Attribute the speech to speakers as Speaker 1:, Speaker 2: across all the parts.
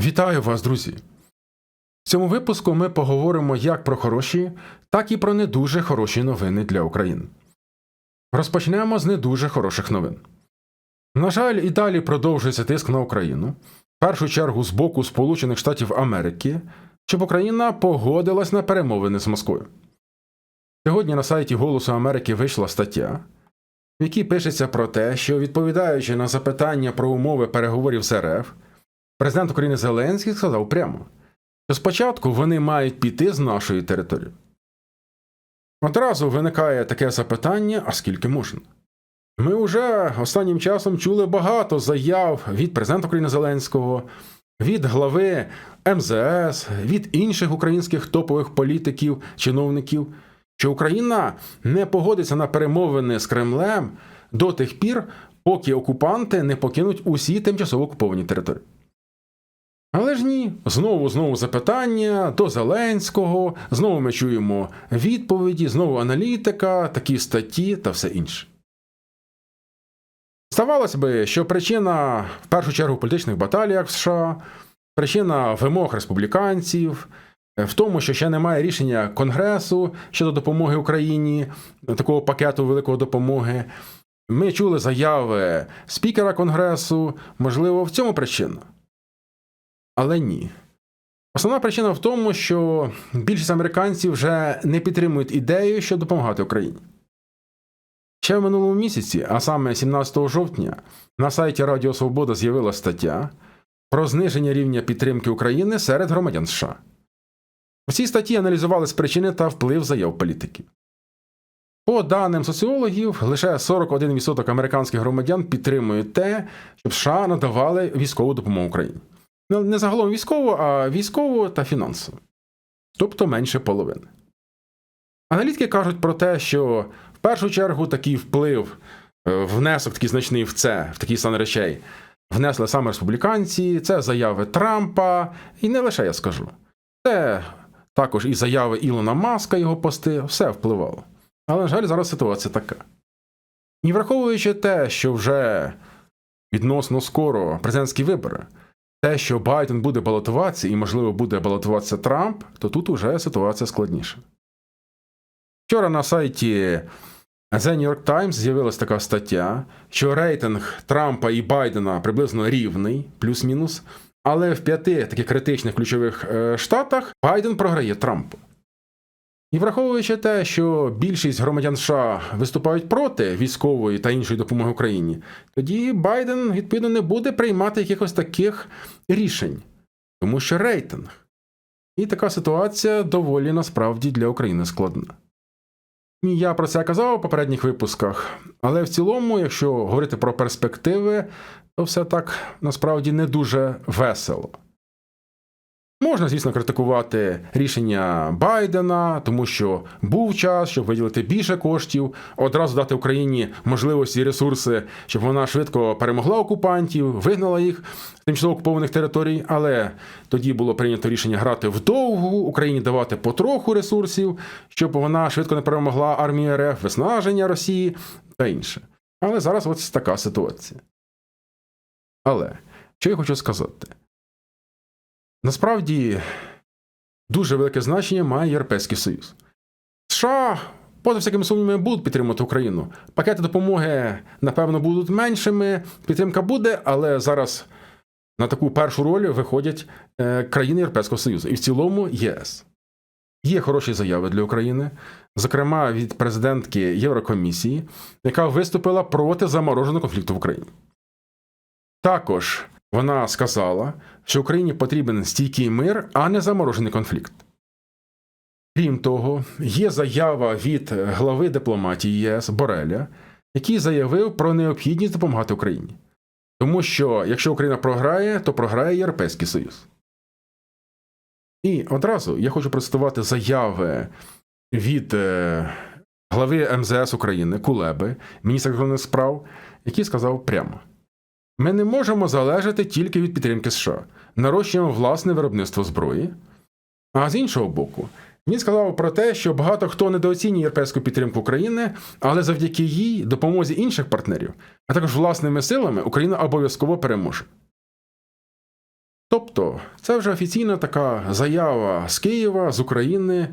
Speaker 1: Вітаю вас, друзі! В цьому випуску ми поговоримо як про хороші, так і про не дуже хороші новини для України. Розпочнемо з не дуже хороших новин. На жаль, і далі продовжується тиск на Україну, в першу чергу з боку Сполучених Штатів Америки, щоб Україна погодилась на перемовини з Москвою. Сьогодні на сайті Голосу Америки вийшла стаття, в якій пишеться про те, що відповідаючи на запитання про умови переговорів з РФ, президент України Зеленський сказав прямо, що спочатку вони мають піти з нашої території. Одразу виникає таке запитання: а скільки можна? Ми вже останнім часом чули багато заяв від президента України Зеленського, від глави МЗС, від інших українських топових політиків, чиновників, що Україна не погодиться на перемовини з Кремлем до тих пір, поки окупанти не покинуть усі тимчасово окуповані території. Але ж ні, знову знову запитання до Зеленського, знову ми чуємо відповіді, знову аналітика, такі статті та все інше. Здавалося би, що причина в першу чергу в політичних баталіях в США, причина вимог республіканців, в тому, що ще немає рішення Конгресу щодо допомоги Україні, такого пакету великої допомоги. Ми чули заяви спікера Конгресу, можливо, в цьому причина. Але ні. Основна причина в тому, що більшість американців вже не підтримують ідею, що допомагати Україні. Ще в минулому місяці, а саме 17 жовтня, на сайті Радіо Свобода з'явилася стаття про зниження рівня підтримки України серед громадян США. У цій статті аналізувались причини та вплив заяв політиків. По даним соціологів, лише 41% американських громадян підтримують те, щоб США надавали військову допомогу Україні. Ну, не загалом військову, а військову та фінансову. Тобто менше половини. Аналітики кажуть про те, що в першу чергу такий вплив, е, внесок такий значний в це, в такий стан речей, внесли саме республіканці, це заяви Трампа, і не лише я скажу. Це також і заяви Ілона Маска, його пости, все впливало. Але, на жаль, зараз ситуація така. І враховуючи те, що вже відносно скоро президентські вибори, те, що Байден буде балотуватися і, можливо, буде балотуватися Трамп, то тут уже ситуація складніша. Вчора на сайті The New York Times з'явилася така стаття, що рейтинг Трампа і Байдена приблизно рівний, плюс-мінус, але в п'яти таких критичних ключових е, штатах Байден програє Трампу. І враховуючи те, що більшість громадян США виступають проти військової та іншої допомоги Україні, тоді Байден, відповідно, не буде приймати якихось таких рішень, тому що рейтинг. І така ситуація доволі насправді для України складна. Я про це казав у попередніх випусках, але в цілому, якщо говорити про перспективи, то все так насправді не дуже весело. Можна, звісно, критикувати рішення Байдена, тому що був час, щоб виділити більше коштів, одразу дати Україні можливості і ресурси, щоб вона швидко перемогла окупантів, вигнала їх з тимчасово окупованих територій. Але тоді було прийнято рішення грати вдовгу, Україні давати потроху ресурсів, щоб вона швидко не перемогла армію РФ, виснаження Росії та інше. Але зараз ось така ситуація. Але що я хочу сказати? Насправді дуже велике значення має Європейський Союз. США, поза всякими сумнівами, будуть підтримувати Україну. Пакети допомоги, напевно, будуть меншими. Підтримка буде, але зараз на таку першу роль виходять е, країни Європейського Союзу і в цілому ЄС. Є хороші заяви для України, зокрема від президентки Єврокомісії, яка виступила проти замороженого конфлікту в Україні. Також вона сказала, що Україні потрібен стійкий мир, а не заморожений конфлікт. Крім того, є заява від глави дипломатії ЄС Бореля, який заявив про необхідність допомагати Україні. Тому що якщо Україна програє, то програє Європейський Союз. І одразу я хочу процитувати заяви від е, глави МЗС України Кулеби, міністра закордонних справ, який сказав прямо. Ми не можемо залежати тільки від підтримки США, нарощуємо власне виробництво зброї. А з іншого боку, він сказав про те, що багато хто недооцінює європейську підтримку України, але завдяки їй допомозі інших партнерів, а також власними силами Україна обов'язково переможе. Тобто, це вже офіційна така заява з Києва, з України,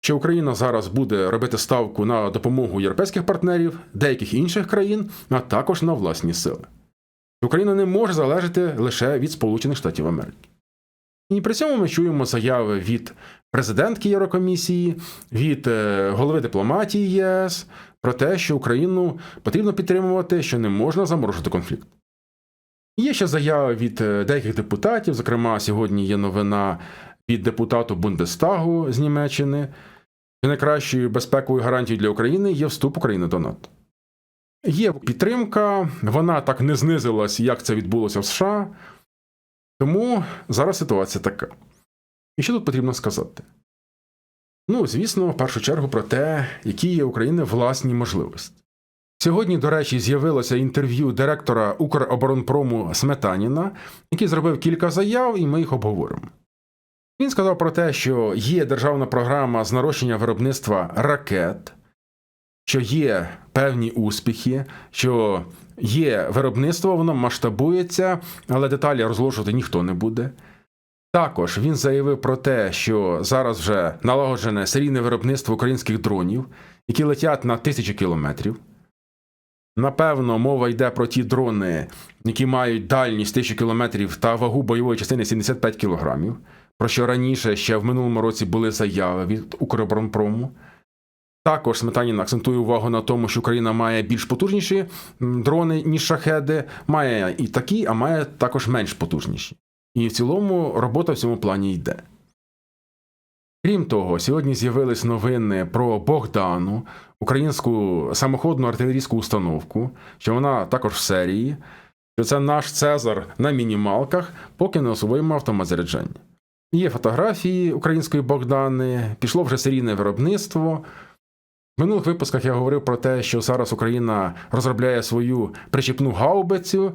Speaker 1: що Україна зараз буде робити ставку на допомогу європейських партнерів, деяких інших країн, а також на власні сили. Україна не може залежати лише від Сполучених Штатів Америки. І при цьому ми чуємо заяви від президентки Єврокомісії, від е, голови дипломатії ЄС про те, що Україну потрібно підтримувати, що не можна заморожити конфлікт. Є ще заяви від е, деяких депутатів, зокрема, сьогодні є новина від депутату Бундестагу з Німеччини, що найкращою безпековою гарантією для України є вступ України до НАТО. Є підтримка, вона так не знизилась, як це відбулося в США. Тому зараз ситуація така. І що тут потрібно сказати? Ну, звісно, в першу чергу про те, які є України власні можливості. Сьогодні, до речі, з'явилося інтерв'ю директора Укроборонпрому Сметаніна, який зробив кілька заяв, і ми їх обговоримо. Він сказав про те, що є державна програма з нарощення виробництва ракет, що є певні успіхи, що є виробництво, воно масштабується, але деталі розголошувати ніхто не буде. Також він заявив про те, що зараз вже налагоджене серійне виробництво українських дронів, які летять на тисячі кілометрів. Напевно, мова йде про ті дрони, які мають дальність 1000 кілометрів та вагу бойової частини 75 кілограмів, про що раніше ще в минулому році були заяви від Укроборонпрому. Також Сметанін акцентує увагу на тому, що Україна має більш потужніші дрони, ніж шахеди, має і такі, а має також менш потужніші. І в цілому робота в цьому плані йде. Крім того, сьогодні з'явились новини про Богдану, українську самоходну артилерійську установку, що вона також в серії, що це наш Цезар на мінімалках, поки не освоїмо автомат заряджання. Є фотографії української Богдани, пішло вже серійне виробництво. В минулих випусках я говорив про те, що зараз Україна розробляє свою причіпну гаубицю.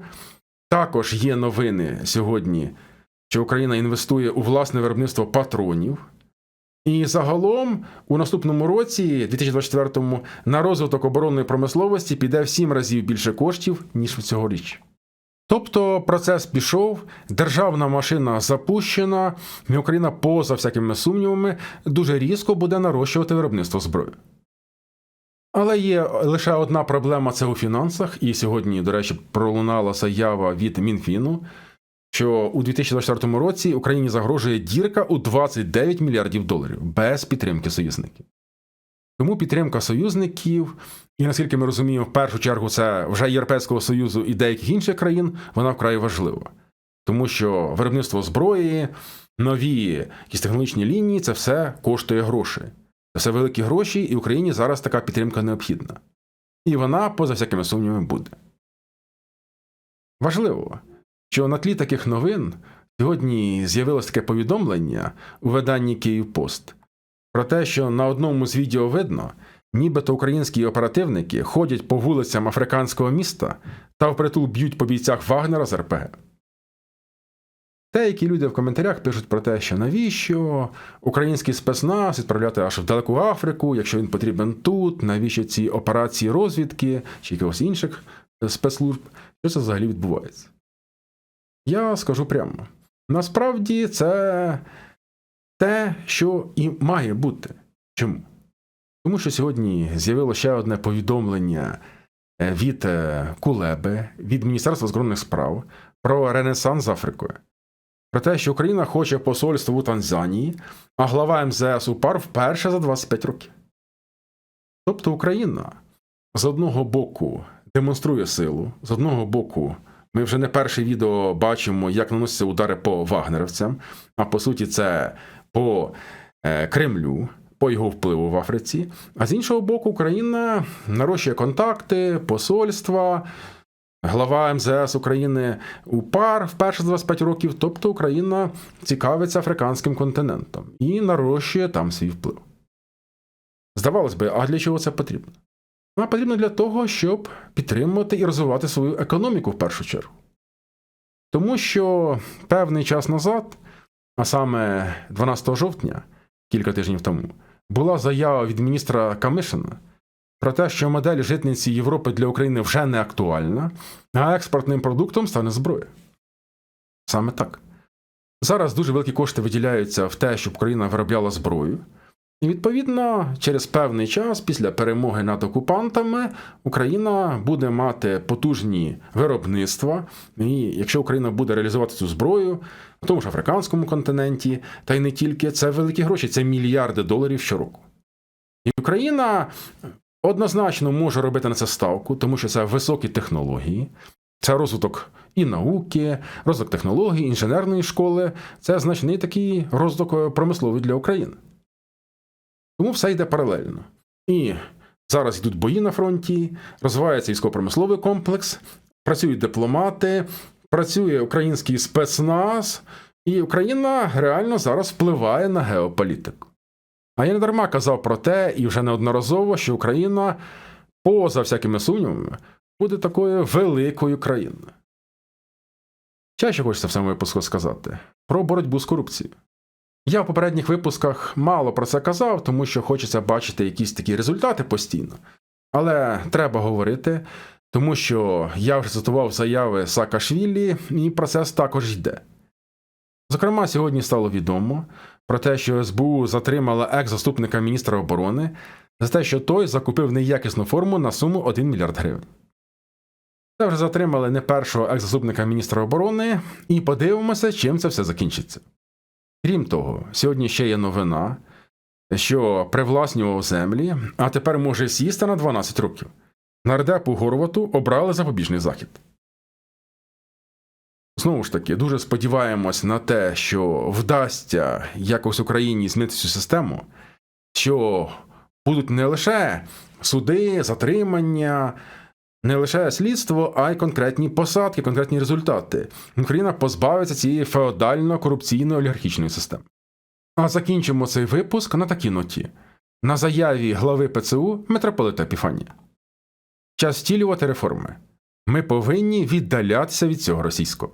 Speaker 1: Також є новини сьогодні, що Україна інвестує у власне виробництво патронів. І загалом у наступному році, 2024-му, на розвиток оборонної промисловості піде в сім разів більше коштів, ніж цьогоріч. Тобто процес пішов, державна машина запущена, і Україна, поза всякими сумнівами, дуже різко буде нарощувати виробництво зброї. Але є лише одна проблема це у фінансах, і сьогодні, до речі, пролунала заява від Мінфіну, що у 2024 році Україні загрожує дірка у 29 мільярдів доларів без підтримки союзників. Тому підтримка союзників, і наскільки ми розуміємо, в першу чергу це вже Європейського Союзу і деяких інших країн, вона вкрай важлива. Тому що виробництво зброї, нові якісь технологічні лінії це все коштує грошей. Це великі гроші, і Україні зараз така підтримка необхідна. І вона, поза всякими сумнівами, буде. Важливо, що на тлі таких новин сьогодні з'явилось таке повідомлення у виданні Київпост про те, що на одному з відео видно, нібито українські оперативники ходять по вулицям африканського міста та впритул б'ють по бійцях Вагнера з РПГ. Деякі люди в коментарях пишуть про те, що навіщо український спецназ відправляти аж в далеку Африку, якщо він потрібен тут, навіщо ці операції розвідки чи якогось інших спецслужб, що це взагалі відбувається? Я скажу прямо: насправді це те, що і має бути. Чому? Тому що сьогодні з'явилося ще одне повідомлення від Кулеби, від Міністерства закордонних справ про Ренесанс з Африкою. Про те, що Україна хоче посольство у Танзанії, а глава МЗС УПАР вперше за 25 років. Тобто Україна з одного боку демонструє силу, з одного боку, ми вже не перше відео бачимо, як наносяться удари по вагнерівцям, а по суті, це по Кремлю, по його впливу в Африці. А з іншого боку, Україна нарощує контакти, посольства. Глава МЗС України УПАР вперше за 25 років, тобто Україна цікавиться африканським континентом і нарощує там свій вплив. Здавалось би, а для чого це потрібно? А потрібно для того, щоб підтримувати і розвивати свою економіку в першу чергу. Тому що певний час назад, а саме 12 жовтня, кілька тижнів тому, була заява від міністра Камишина про те, що модель житниці Європи для України вже не актуальна, а експортним продуктом стане зброя. Саме так. Зараз дуже великі кошти виділяються в те, щоб Україна виробляла зброю. І відповідно, через певний час, після перемоги над окупантами, Україна буде мати потужні виробництва. І якщо Україна буде реалізувати цю зброю на тому ж африканському континенті, та й не тільки, це великі гроші, це мільярди доларів щороку. І Україна однозначно може робити на це ставку, тому що це високі технології, це розвиток і науки, розвиток технологій, інженерної школи, це значний такий розвиток промисловий для України. Тому все йде паралельно. І зараз йдуть бої на фронті, розвивається військово-промисловий комплекс, працюють дипломати, працює український спецназ, і Україна реально зараз впливає на геополітику. А я не дарма казав про те, і вже неодноразово, що Україна, поза всякими сумнівами, буде такою великою країною. Ще що хочеться в цьому випуску сказати про боротьбу з корупцією. Я в попередніх випусках мало про це казав, тому що хочеться бачити якісь такі результати постійно. Але треба говорити, тому що я вже цитував заяви Саакашвілі, і процес також йде. Зокрема, сьогодні стало відомо про те, що СБУ затримала екс-заступника міністра оборони за те, що той закупив неякісну форму на суму 1 мільярд гривень. Це вже затримали не першого екс-заступника міністра оборони, і подивимося, чим це все закінчиться. Крім того, сьогодні ще є новина, що привласнював землі, а тепер може сісти на 12 років. Нардепу Горвату обрали запобіжний захід. Знову ж таки, дуже сподіваємось на те, що вдасться якось Україні змінити цю систему, що будуть не лише суди, затримання, не лише слідство, а й конкретні посадки, конкретні результати. Україна позбавиться цієї феодально-корупційної олігархічної системи. А закінчимо цей випуск на такій ноті: на заяві глави ПЦУ митрополита Епіфанія. Час втілювати реформи. Ми повинні віддалятися від цього російського.